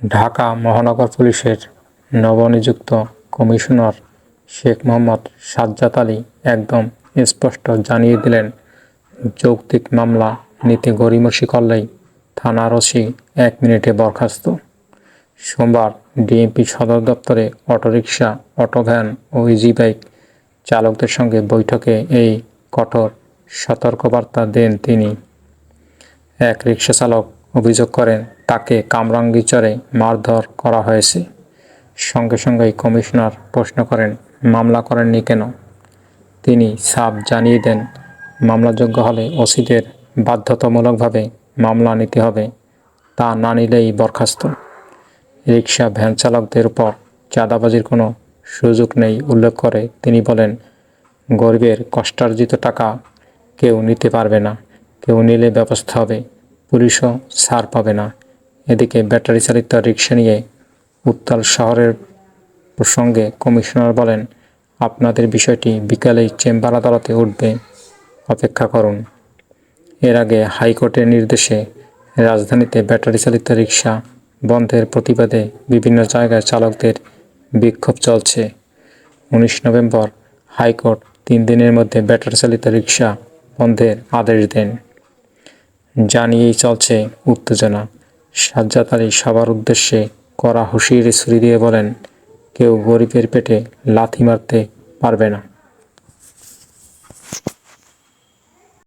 ঢাকা মহানগর পুলিশের নবনিযুক্ত কমিশনার শেখ মোহাম্মদ সাজ্জাদ আলী একদম স্পষ্ট জানিয়ে দিলেন, যৌক্তিক মামলা নিতে গড়িমসি করলেই থানার ওসি এক মিনিটে বরখাস্ত। সোমবার ডিএমপি সদর দপ্তরে অটোরিকশা, অটোভ্যান ও ইজি বাইক চালকদের সঙ্গে বৈঠকে এই কঠোর সতর্কবার্তা দেন তিনি। এক রিক্সা চালক অভিযোগ করেন তাকে কামরাঙ্গীচরে মারধর করা হয়েছে। সঙ্গে সঙ্গেই কমিশনার প্রশ্ন করেন, মামলা করেননি কেন? তিনি সাফ জানিয়ে দেন, মামলাযোগ্য হলে ওসিদের বাধ্যতামূলকভাবে মামলা নিতে হবে, তা না নিলেই বরখাস্ত। রিক্সা ভ্যান চালকদের উপর চাঁদাবাজির কোনো সুযোগ নেই উল্লেখ করে তিনি বলেন, গরিবের কষ্টার্জিত টাকা কেউ নিতে পারবে না, কেউ নিলে ব্যবস্থা হবে, পুলিশও ছাড় পাবে না। এদিকে ব্যাটারি চালিত রিক্সা নিয়ে উত্তাল শহরের প্রসঙ্গে কমিশনার বলেন, আপনাদের বিষয়টি বিকালেই চেম্বার আদালতে উঠবে। অপেক্ষা করুন। এর আগে হাইকোর্টের নির্দেশে রাজধানীতে ব্যাটারি চালিত রিক্সা বন্ধের প্রতিবাদে বিভিন্ন জায়গায় চালকদের বিক্ষোভ চলছে। উনিশ নভেম্বর হাইকোর্ট তিন দিনের মধ্যে ব্যাটারি চালিত রিক্সা বন্ধের আদেশ দেন। জানিয়েই চলছে উত্তেজনা। সাজ্জাদ আলী সবার উদ্দেশ্যে করা হুঁশিয়ারি ছুরি দিয়ে বলেন, কেউ গরিবের পেটে লাথি মারতে পারবে না।